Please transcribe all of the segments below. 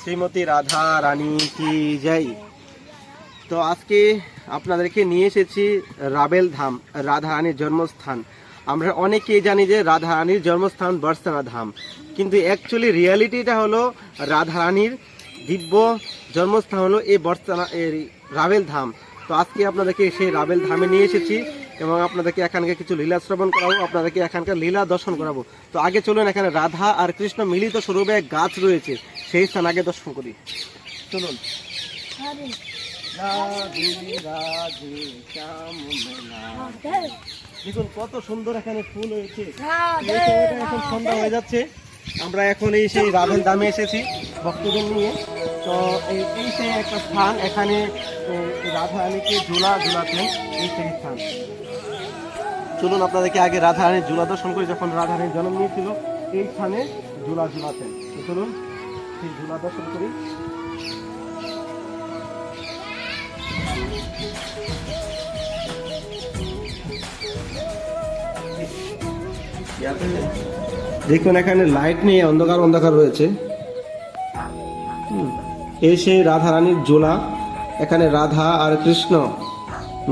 শ্রীমতী রাধা রানী কি যাই তো আজকে আপনাদেরকে নিয়ে এসেছি রাবেল ধাম, রাধা রানীর জন্মস্থান। আমরা অনেকেই জানি যে রাধা রানীর জন্মস্থান বর্ষানা ধাম, কিন্তু অ্যাকচুয়ালি রিয়ালিটিটা হলো রাধা রানীর দিব্য জন্মস্থান হলো এই বর্ষানা রাবেল ধাম। তো আজকে আপনাদেরকে সেই রাবেল ধামে নিয়ে এসেছি এবং আপনাদেরকে এখানকার কিছু লীলা শ্রবণ করাবো, আপনাদেরকে এখানকার লীলা দর্শন করাবো। তো আগে চলুন এখানে রাধা আর কৃষ্ণ মিলিত স্বরূপে গাছ রয়েছে। সেই স্থান আগে দর্শন করি। চলুন। দেখুন কত সুন্দর এখানে ফুল হয়েছে। এখন সন্ধ্যা হয়ে যাচ্ছে। আমরা এখন এই সেই রাধের দামে এসেছি ভক্তদের নিয়ে। তো এই সেই একটা স্থান এখানে এ, রাধা রানীকে ঝুলা ঝুলাতেন এই সেই স্থান। চলুন আপনাদেরকে আগে রাধা রানীর ঝুলা দর্শন করি যখন রাধা রানীর জন্ম নিয়েছিল এই স্থানে ঝুলা ঝুলাতেন। চলুন। সেই ঝুলা দর্শন করি। দেখুন, এখানে লাইট নেই অন্ধকার অন্ধকার রয়েছে। এই সেই রাধা রানীর জোলা এখানে রাধা আর কৃষ্ণ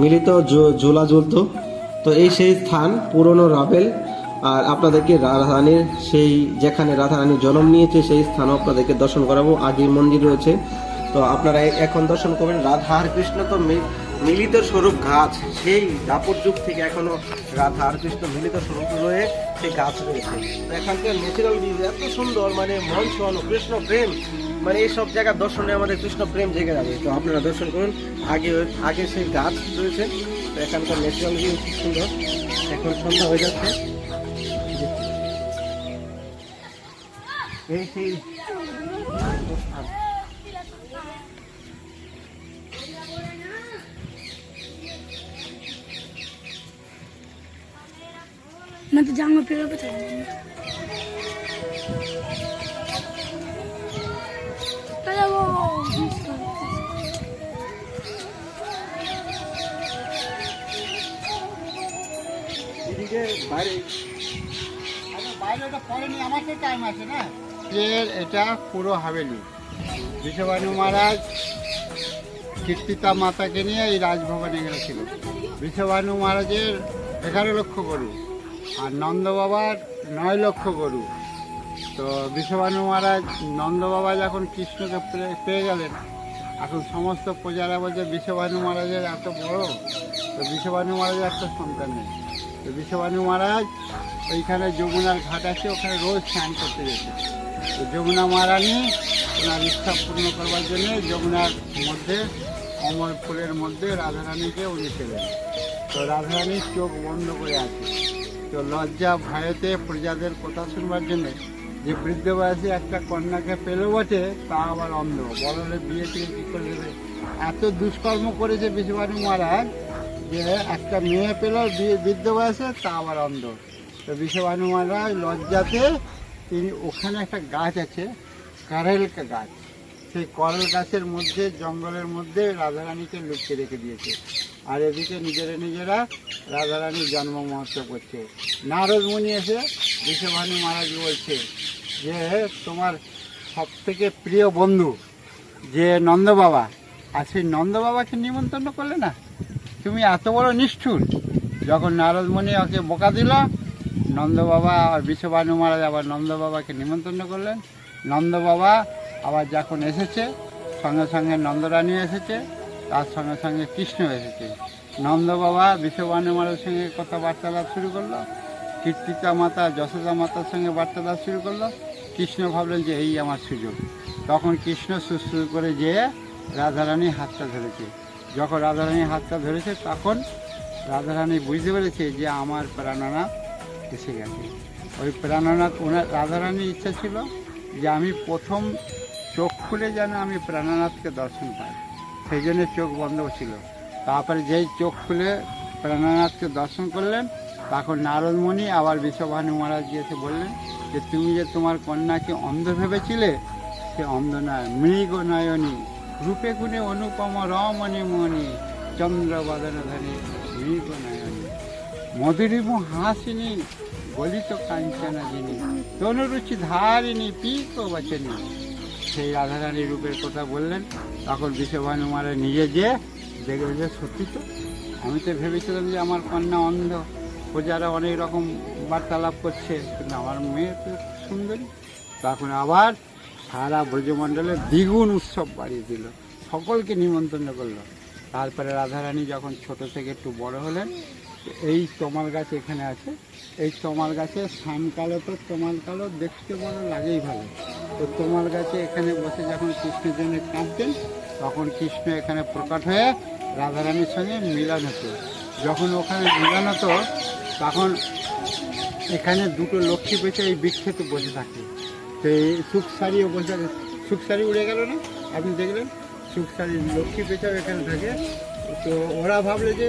মিলিত জোলা জ্বলতো তো এই সেই স্থান পুরনো রাবেল আর আপনাদেরকে রাধা রানীর সেই যেখানে রাধা রানীর জন্ম নিয়েছে, সেই স্থানও আপনাদেরকে দর্শন করাবো। আগে মন্দির রয়েছে। তো আপনারা এখন দর্শন করবেন রাধা আর কৃষ্ণ তো মিলিত স্বরূপ গাছ। সেই দাপর যুগ থেকে এখনও রাধা আর কৃষ্ণ মিলিত স্বরূপ রয়ে সেই গাছ রয়েছে। এখানকার ন্যাচারাল ভিউ এত সুন্দর মানে মন ছোঁয়ানো, কৃষ্ণ প্রেম। মানে এই সব জায়গার দর্শনে আমাদের কৃষ্ণ প্রেম জেগে যাবে। তো আপনারা দর্শন করুন। আগে আগে সেই গাছ রয়েছে। তো এখানকার ন্যাচারাল ভিউ খুব সুন্দর। এখন সন্ধ্যা হয়ে যাচ্ছে। এই সেই मैं तो जाऊंगा पेड़ पे चढ़ अरे वो এদিকে বাইরে বাইরেটা পড়েনি আমার তো টাইম আছে না এর এটা পুরো হাভেলি বিশ্ববানু মহারাজ কীর্তিতা মাতাকে নিয়ে এই রাজভবনে গেছিল বিশ্ববানু মহারাজের এগারো লক্ষ গরু আর নন্দ বাবার নয় লক্ষ গরু। তো বিশ্ববানু মহারাজ নন্দ বাবা যখন কৃষ্ণকে পেয়ে গেলেন, এখন সমস্ত প্রজারা বলছে বিশ্ববানু মহারাজের এত বড়? তো বিশ্ববানু মহারাজের একটা সন্তান নেই। তো বিশ্ববানু মহারাজ ওইখানে যমুনার ঘাট আছে, ওখানে রোজ স্নান করতে তো যমুনা মহারানী ওনার ইচ্ছা পূর্ণ করবার জন্য যমুনার মধ্যে ফুলের মধ্যে রাধারানীকে উনি পেলেন। তো রাধারানীর চোখ বন্ধ করে আছে। তো লজ্জা ভয়েতে প্রজাদের কথা শুনবার জন্যে যে বৃদ্ধ বয়সে একটা কন্যাকে পেল বটে, তা আবার অন্ধ। বড় বিয়ে থেকে কী করে দেবে? এত দুষ্কর্ম করেছে বিশ্ববাণী মহারাজ যে একটা মেয়ে পেল বৃদ্ধ বয়সে, তা আবার অন্ধ। তো বিশ্ববাণু মহারাজ লজ্জাতে তিনি ওখানে একটা গাছ আছে কারেল গাছ। সেই করল গাছের মধ্যে, জঙ্গলের মধ্যে রাধারানীকে লুকিয়ে রেখে দিয়েছে। আর এদিকে নিজেরা নিজেরা রাধারানীর জন্ম মহোৎসব করছে। নারদ মুনি এসে বিশ্বভানু মহারাজ বলছে যে, তোমার সব থেকে প্রিয় বন্ধু যে নন্দ বাবা আর সেই নন্দ বাবাকে নিমন্ত্রণ করলে না? তুমি এত বড় নিষ্ঠুর। যখন নারদমণি ওকে বোকা দিল নন্দ বাবা আর বিশ্ববানু মহারাজ আবার নন্দ বাবাকে নিমন্ত্রণ করলেন। নন্দ বাবা আবার যখন এসেছে, সঙ্গে সঙ্গে নন্দরানী এসেছে, তার সঙ্গে সঙ্গে কৃষ্ণ এসেছে। নন্দ বাবা বিশ্ববানু মহারাজের সঙ্গে কথা বার্তালাপ শুরু করল, কীর্তিকা মাতা, যশোদা মাতার সঙ্গে বার্তালাপ শুরু করল। কৃষ্ণ ভাবলেন যে এই আমার সুযোগ। তখন কৃষ্ণ সুস্থ করে যেয়ে রাধারানী হাতটা ধরেছে। যখন রাধারানী হাতটা ধরেছে, তখন রাধারানী বুঝতে পেরেছে যে আমার প্রাণনাথ এসে গেছে। ওই প্রাণনাথ, ওনার রাধারানীর ইচ্ছা ছিল যে আমি প্রথম চোখ খুলে যেন আমি প্রাণনাথকে দর্শন পাই। সেই জন্য চোখ বন্ধ ছিল। তারপরে যেই চোখ খুলে প্রাণনাথকে দর্শন করলেন, তখন নারদমণি আবার বিশ্বভানু মহারাজ এসে বললেন যে, তুমি যে তোমার কন্যাকে অন্ধ ভেবেছিলে, সে অন্ধ নয় মৃগ নয়নী রূপে গুণে অনুপম রমণী মণি চন্দ্রবদন ধরে মৃগ মধুরিম হাসিনী, গলিত কাঞ্চনা যিনি তনুরুচি ধারিণী পিক বচনী। সেই রাধারানী রূপের কথা বললেন, তখন বিশ্বভানু মহারাজ নিজে যে দেখলেন যে, সত্যি তো? আমি তো ভেবেছিলাম যে আমার কন্যা অন্ধ। প্রজারা অনেক রকম বার্তালাপ করছে, কিন্তু আমার মেয়ে তো সুন্দরী। তখন আবার সারা ব্রজমণ্ডলে দ্বিগুণ উৎসব বাড়িয়ে দিল। সকলকে নিমন্ত্রণ করল। তারপরে রাধারানী যখন ছোট থেকে একটু বড় হলেন এই তমাল গাছ এখানে আছে। এই তমাল গাছে শানকালো তো তমাল কালো, দেখতে বড় লাগেই ভালো। তো তমাল গাছে এখানে বসে যখন কৃষ্ণের জন্য কাঁদতেন, তখন কৃষ্ণ এখানে প্রকট হয়ে রাধারানীর সঙ্গে মিলন হতো। যখন ওখানে মিলন হতো, তখন এখানে দুটো লক্ষ্মী পেঁচে এই বৃক্ষেতে বসে থাকে। তো এই সুখ শাড়িও বসে থাকে। সুখ শাড়ি উড়ে গেল না? আপনি দেখলেন? সুখ শাড়ি লক্ষ্মী পেঁচাও এখানে থাকে। তো ওরা ভাবলে যে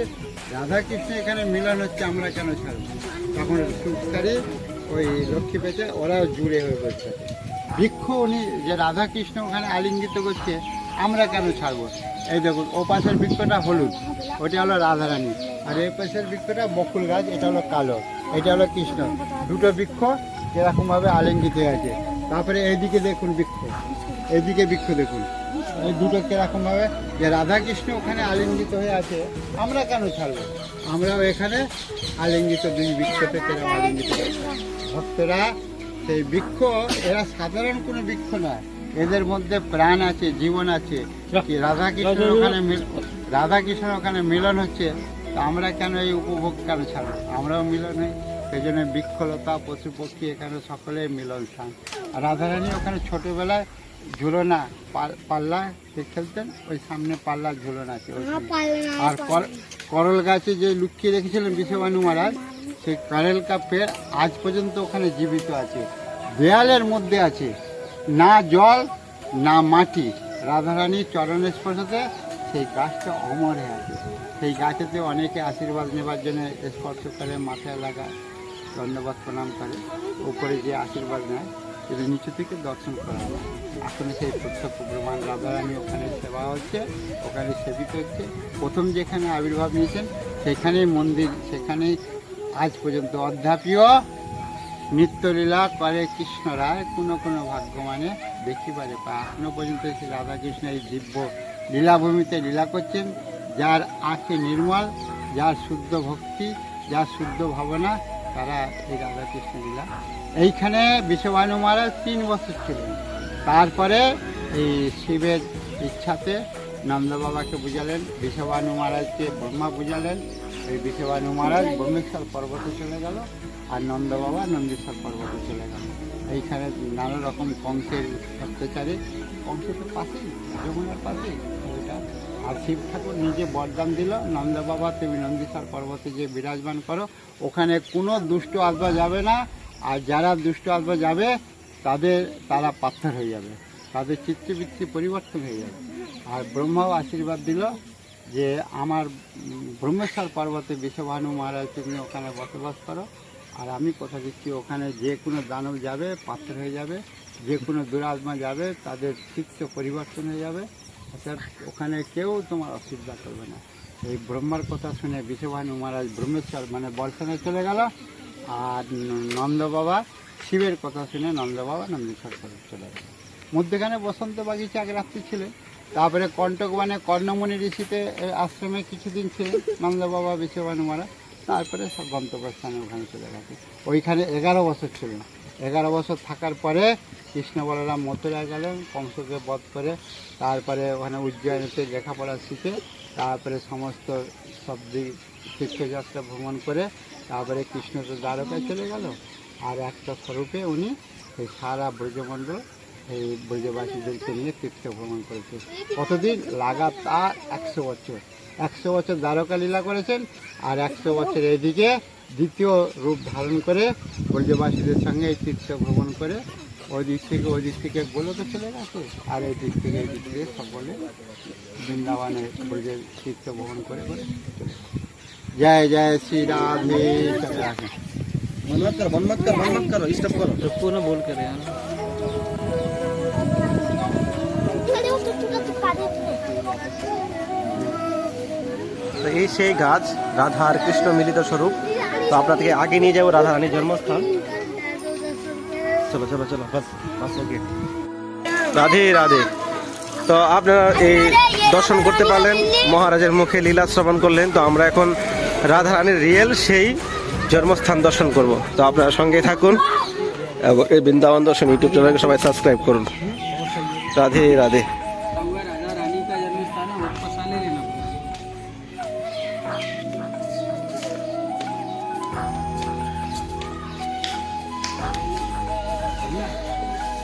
রাধা কৃষ্ণ এখানে মিলন হচ্ছে, আমরা কেন ছাড়বো? তখন শাড়ি ওই লক্ষ্মী পেঁচে, ওরাও জুড়ে হয়ে পড়ছে বৃক্ষ উনি যে রাধা কৃষ্ণ ওখানে আলিঙ্গিত করছে, আমরা কেন ছাড়বো? এই দেখুন, ও পাশের বৃক্ষটা হলুদ, ওটা হলো রাধারানী। আর এই পাশের বৃক্ষটা বকুল গাছ, এটা হলো কালো, এটা হলো কৃষ্ণ। দুটো বৃক্ষ এরকমভাবে আলিঙ্গিত হয়ে আছে। তারপরে এইদিকে দেখুন বৃক্ষ, এইদিকে বৃক্ষ দেখুন। এই দুটো কিরকমভাবে যে রাধা কৃষ্ণ ওখানে আলিঙ্গিত হয়ে আছে আমরা কেন ছাড়বো? আমরাও এখানে আলিঙ্গিত দুই বৃক্ষতে কেন আলিঙ্গিত ভক্তরা সেই বৃক্ষ এরা সাধারণ কোনো বৃক্ষ নয়। এদের মধ্যে প্রাণ আছে জীবন আছে। কি রাধা কৃষ্ণ ওখানে মিল- রাধা কৃষ্ণ ওখানে মিলন হচ্ছে তো আমরা কেন এই উপভোগ কেন ছাড়বো? আমরাও মিলন হই সেই জন্য বৃক্ষলতা পশু পক্ষী এখানে সকলের মিলন স্থান আর রাধারানী ওখানে ছোটবেলায় ঝুলনা পাল্লা খেলতেন ওই সামনে পাল্লা ঝুলনা আছে আর কর- করল গাছে যে লুকিয়ে রেখেছিলেন বিশ্ববানু মহারাজ সেই কারেল কাপের আজ পর্যন্ত ওখানে জীবিত আছে দেয়ালের মধ্যে আছে না জল না মাটি। রাধারানীর চরণের স্পর্শতে সেই গাছটা অমর হয়ে আছে। সেই গাছেতে অনেকে আশীর্বাদ নেবার জন্য স্পর্শ করে মাথায় লাগায় ধন্যবাদ প্রণাম করে উপরে যে আশীর্বাদ নেয় সেটা নিচু থেকে দর্শন করা এখন সেই প্রত্যক্ষ প্রমাণ রাধারানী ওখানে সেবা হচ্ছে, ওখানে সেবিত হচ্ছে। প্রথম যেখানে আবির্ভাব নিয়েছেন সেখানেই মন্দির, সেখানেই আজ পর্যন্ত অধ্যাপীয় নিত্যলীলা করে কৃষ্ণ রায় কোনো কোনো ভাগ্যমানে দেখিবারে পায় এখনও পর্যন্ত সেই রাধাকৃষ্ণ এই দিব্য লীলাভূমিতে লীলা করছেন, যার আঁকে নির্মল, যার শুদ্ধ ভক্তি, যার শুদ্ধ ভাবনা, তারা এই রাধাকৃষ্ণ লীলা এইখানে বিশ্বভানু মহারাজ তিন বছর ছিলেন। তারপরে এই শিবের ইচ্ছাতে নন্দ বাবাকে বুঝালেন বিশ্বভানু মহারাজকে ব্রহ্মা বুঝালেন। এই বিশ্বভানু মহারাজ ব্রহ্মেশ্বর পর্বতে চলে গেল আর নন্দ বাবা নন্দেশ্বর পর্বতে চলে গেল। এইখানে নানা রকম কংসের অত্যাচারে কংস তো পাশেই যমুনার পাশেই ওইটা। আর শিব ঠাকুর নিজে বরদান দিল, নন্দ বাবা তুমি নন্দীশ্বর পর্বতে যে বিরাজমান করো, ওখানে কোনো দুষ্ট আত্মা যাবে না। আর যারা দুষ্ট আত্মা যাবে, তাদের, তারা পাথর হয়ে যাবে। তাদের চিত্তবৃত্তি পরিবর্তন হয়ে যাবে। আর ব্রহ্মাও আশীর্বাদ দিল যে আমার ব্রহ্মেশ্বর পর্বতে বিশ্বভানু মহারাজ তুমি ওখানে বসবাস করো। আর আমি কথা দিচ্ছি, ওখানে যে কোনো দানব যাবে, পাথর হয়ে যাবে। যে কোনো দুরাত্মা যাবে, তাদের চিত্ত পরিবর্তন হয়ে যাবে। অর্থাৎ ওখানে কেউ তোমার অসুবিধা করবে না। এই ব্রহ্মার কথা শুনে বিশ্বভানু মহারাজ ব্রহ্মেশ্বর মানে বর্ষণে চলে গেল। আর নন্দ বাবা শিবের কথা শুনে নন্দ বাবা নন্দেশ্বর পর্বতে চলে গেল মধ্যখানে বসন্ত বাগিচা এক রাত্রি ছিলেন তারপরে কণ্টক মানে কর্ণমণি ঋষিতে আশ্রমে কিছুদিন ছিলেন নন্দ বাবা বিশ্বভানু মারা তারপরে সব গন্তব্যস্থানে ওখানে চলে গেছে। ওইখানে এগারো বছর ছিলেন এগারো বছর থাকার পরে কৃষ্ণ বলরাম মথুরা গেলেন, কংসকে বধ করে, তারপরে ওখানে উজ্জয়নীতে লেখাপড়া শিখে, তারপরে সমস্ত সব দিক তীর্থযাত্রা ভ্রমণ করে তারপরে কৃষ্ণ তো দ্বারকায় চলে গেল। আর একটা স্বরূপে উনি এই সারা ব্রজমণ্ডল এই ব্রজবাসীদেরকে নিয়ে তীর্থ ভ্রমণ করেছে। কতদিন? লাগাতার একশো বছর। একশো বছর দ্বারকা লীলা করেছেন আর একশো বছর এদিকে দ্বিতীয় রূপ ধারণ করে ব্রজবাসীদের সঙ্গে এই তীর্থ ভ্রমণ করে ওই দিক থেকে ওই দিক থেকে গোলকে চলে গেছে। আর এই দিক থেকে এই দিক থেকে সকলে বৃন্দাবনে ব্রজের তীর্থ ভ্রমণ করে করে চলে গেছে। জয় জয় শ্রী রাধে চলে আসেন बंद मत करो बंद मत करो बंद मत करो स्टॉप करो रुको ना बोल कर यार তো এই সেই গাছ রাধা আর কৃষ্ণ মিলিত স্বরূপ তো আপনাদেরকে আগে নিয়ে যাবো রাধা রানীর জন্মস্থান চলো চলো চলো বাস বাস ওকে রাধে রাধে তো আপনারা এই দর্শন করতে পারলেন মহারাজের মুখে লীলা শ্রবণ করলেন তো আমরা এখন রাধারানীর রিয়েল সেই জন্মস্থান দর্শন করব তো আপনারা সঙ্গে থাকুন এবং এই বৃন্দাবন দর্শন ইউটিউব চ্যানেলকে সবাই সাবস্ক্রাইব করুন রাধে রাধে राजा रानी का जन्म स्थान है वापस आने लेना पड़ेगा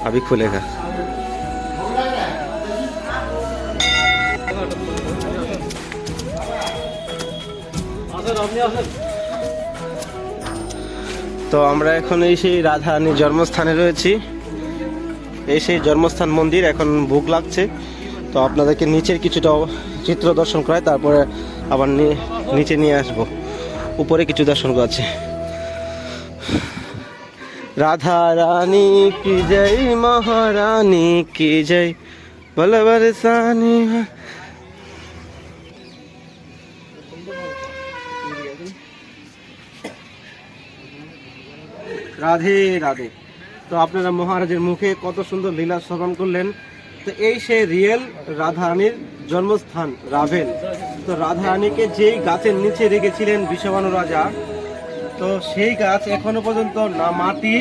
अभी खुलेगा তো আমরা এখন এই সেই রাধারানীর জন্মস্থানে রয়েছি। এই সেই জন্মস্থান মন্দির এখন ভোগ লাগছে। তো আপনাদেরকে নিচের কিছুটা চিত্র দর্শন করায় তারপরে আবার নিচে নিয়ে আসব। উপরে কিছু দর্শন করাচ্ছে। রাধা রানী কি জয়, মহারানী কি জয় বলে বরসানি রাধে রাধে। তো আপনারা মহারাজের মুখে কত সুন্দর লীলা শ্রবণ করলেন। তো এই সে রিয়েল রাধারানীর জন্মস্থান রাভেল তো রাধারানীকে যেই গাছের নিচে রেখেছিলেন বিষবানু রাজা, তো সেই গাছ এখনও পর্যন্ত না মাটি,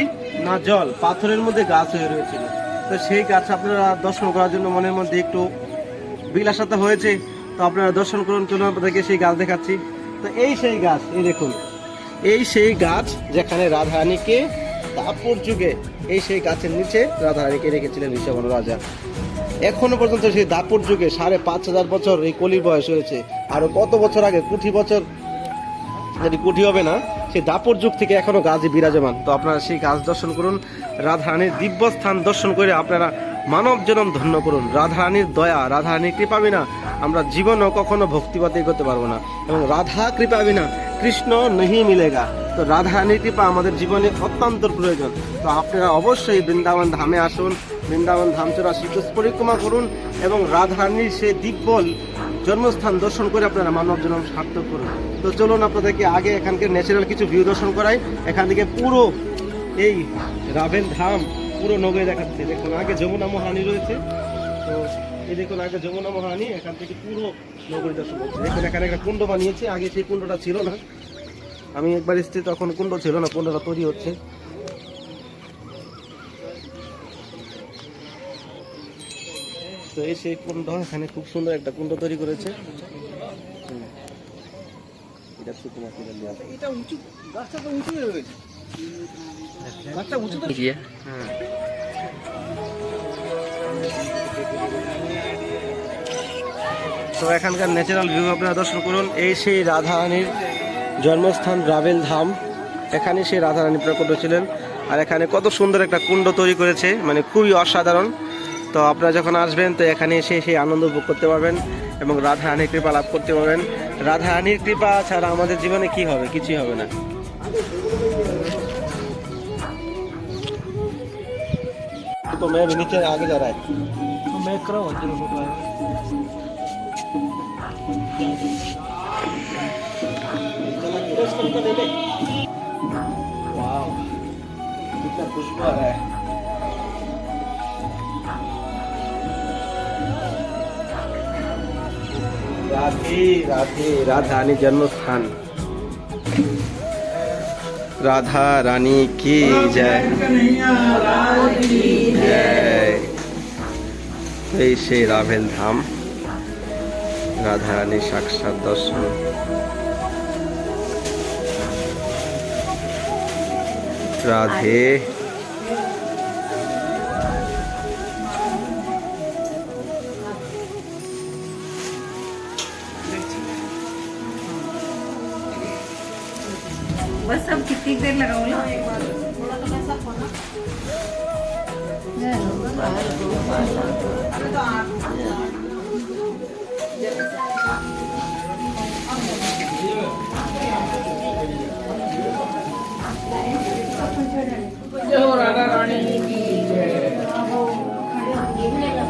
না জল, পাথরের মধ্যে গাছ হয়ে রয়েছিল তো সেই গাছ আপনারা দর্শন করার জন্য মনের মধ্যে একটু বিলাসতা হয়েছে। তো আপনারা দর্শন করুন, চলুন, আপনাদেরকে সেই গাছ দেখাচ্ছি। তো এই সেই গাছ, এই দেখুন। এই সেই গাছ যেখানে রাধারানীকে তাপর যুগে এই সেই গাছের নিচে রাধারানীকে রেখেছিলেন ঋষভন রাজা। এখনও পর্যন্ত সেই দাপর যুগে সাড়ে পাঁচ হাজার বছর এই কলির বয়স হয়েছে। আরও কত বছর আগে? কুঠি বছর? যদি কুঠি হবে না, সেই দাপর যুগ থেকে এখনও গাছই বিরাজমান। তো আপনারা সেই গাছ দর্শন করুন, রাধারানীর দিব্য স্থান দর্শন করে আপনারা মানব জনম ধন্য করুন। রাধারানীর দয়া, রাধারানীর কৃপা বিনা আমরা জীবনও কখনো ভক্তিপথে করতে পারব না। এবং রাধা কৃপা বিনা কৃষ্ণ নহি মিলেগা। তো রাধারানীর কৃপা আমাদের জীবনে অত্যন্ত প্রয়োজন। তো আপনারা অবশ্যই বৃন্দাবন ধামে আসুন, বৃন্দাবন ধাম ধামচূড়া শ্রীকৃষ্ণ পরিক্রমা করুন এবং রাধারানীর সেই দিব্যল জন্মস্থান দর্শন করে আপনারা মানব জন্ম সার্থক করুন। তো চলুন আপনাদেরকে আগে এখানকার ন্যাচারাল কিছু ভিউ দর্শন করাই। এখান থেকে পুরো এই রাভেল ধাম, পুরো নগরে দেখাচ্ছে। দেখুন, আগে যমুনা মহারানী রয়েছে। তো এই দেখুন আগে যমুনা মহারানী এখান থেকে পুরো নগরী দর্শন করছে দেখুন এখানে একটা কুণ্ড বানিয়েছে আগে সেই কুণ্ডটা ছিল না। আমি একবার এসেছি তখন কুণ্ড ছিল না কুণ্ডটা তৈরি হচ্ছে। তো এই সেই কুণ্ড এখানে খুব সুন্দর একটা কুণ্ড তৈরি করেছে। এটা। এটা উঁচু গাছটা তো উঁচু হয়ে রয়েছে। গাছটা উঁচু তো হ্যাঁ তো এখানকার ন্যাচারাল ভিউ আপনারা দর্শন করুন। এই সেই রাধারানীর জন্মস্থান রাবেল ধাম। এখানে সেই রাধারানী প্রকট ছিলেন। আর এখানে কত সুন্দর একটা কুণ্ড তৈরি করেছে মানে খুবই অসাধারণ। তো আপনারা যখন আসবেন, তো এখানে এসে সেই আনন্দ উপভোগ করতে পারবেন এবং রাধারানীর কৃপা লাভ করতে পারবেন। রাধারানীর কৃপা ছাড়া আমাদের জীবনে কি হবে? কিছুই হবে না। তো মেয়ে নিচে আগে যারা मैं करो चलो फ़ोटो वाह कितना खुशबू आ रहा है। राधे राधे राधा रानी जन्म स्थान राधा रानी की जय जय। এই সেই রাভেল ধাম রাধা রানী সাক্ষাৎ দর্শন রাধে बस अब कितनी देर लगाओ ना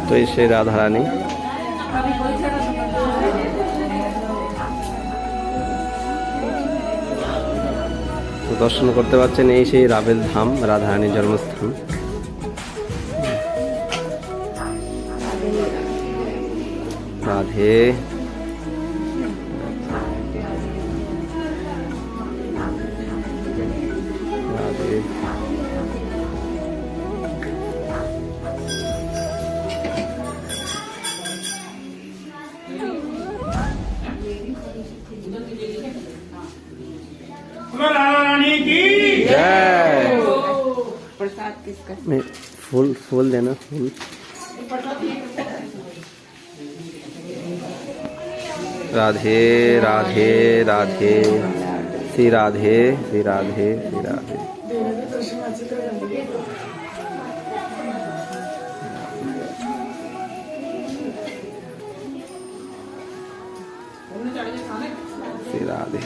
তো এই সেই রাধা রানী তো দর্শন করতে পারছেন এই সেই রাভেল ধাম, রাধারানীর জন্মস্থান। है। प्रसाद किसका? फूल फूल देना फूल। राधे राधे राधे। श्री राधे श्री राधे श्री राधे।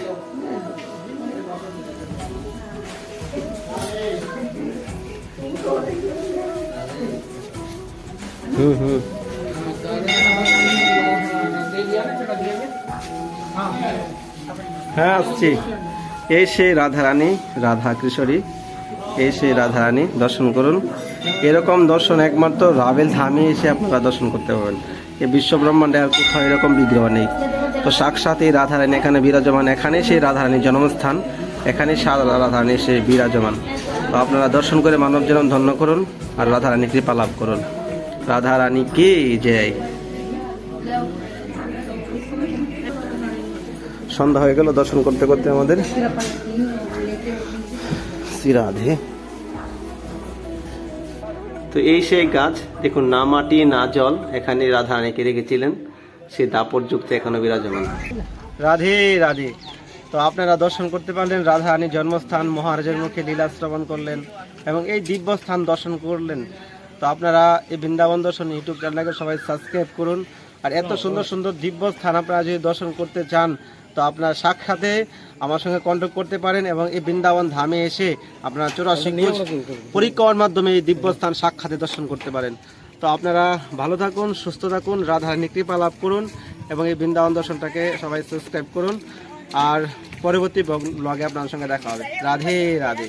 हम्म हम्म। হ্যাঁ আসছি। এই সেই রাধারানী, রাধা কিশোরী। এই সেই রাধারানী, দর্শন করুন। এরকম দর্শন একমাত্র রাবেল ধামে এসে আপনারা দর্শন করতে পারবেন। এই বিশ্ব ব্রহ্মাণ্ডে আর কোথাও এরকম বিগ্রহ নেই। তো সাক্ষাৎ এই রাধারানী এখানে বিরাজমান। এখানে সেই রাধারানীর জন্মস্থান। এখানে সারা রাধারানী সে বিরাজমান। তো আপনারা দর্শন করে মানব জনম ধন্য করুন আর রাধারানী কৃপা লাভ করুন। রাধারানী কে? জয়। সন্ধ্যা হয়ে গেল, দর্শন করতে করতে আমাদের শ্রী রাধে। তো এই সেই গাছ, দেখুন, না মাটি, না জল, এখানে রাধা রানীকে রেখেছিলেন, সে দাপর যুক্ত এখনও বিরাজমান। রাধে রাধে। তো আপনারা দর্শন করতে পারলেন রাধা রানীর জন্মস্থান, মহারাজের মুখে লীলা শ্রবণ করলেন এবং এই দিব্য স্থান দর্শন করলেন। তো আপনারা এই বৃন্দাবন দর্শন ইউটিউব চ্যানেলকে সবাই সাবস্ক্রাইব করুন। আর এত সুন্দর সুন্দর দিব্য স্থান আপনারা যদি দর্শন করতে চান তো আপনার সাক্ষাতে আমার সঙ্গে কন্ট্যাক্ট করতে পারেন এবং এই বৃন্দাবন ধামে এসে আপনারা চৌরাশি পরিক্রমার মাধ্যমে এই দিব্যস্থান সাক্ষাতে দর্শন করতে পারেন। তো আপনারা ভালো থাকুন সুস্থ থাকুন রাধার নিকৃপা লাভ করুন এবং এই বৃন্দাবন দর্শনটাকে সবাই সাবস্ক্রাইব করুন। আর পরবর্তী ব্লগে আপনার সঙ্গে দেখা হবে। রাধে রাধে।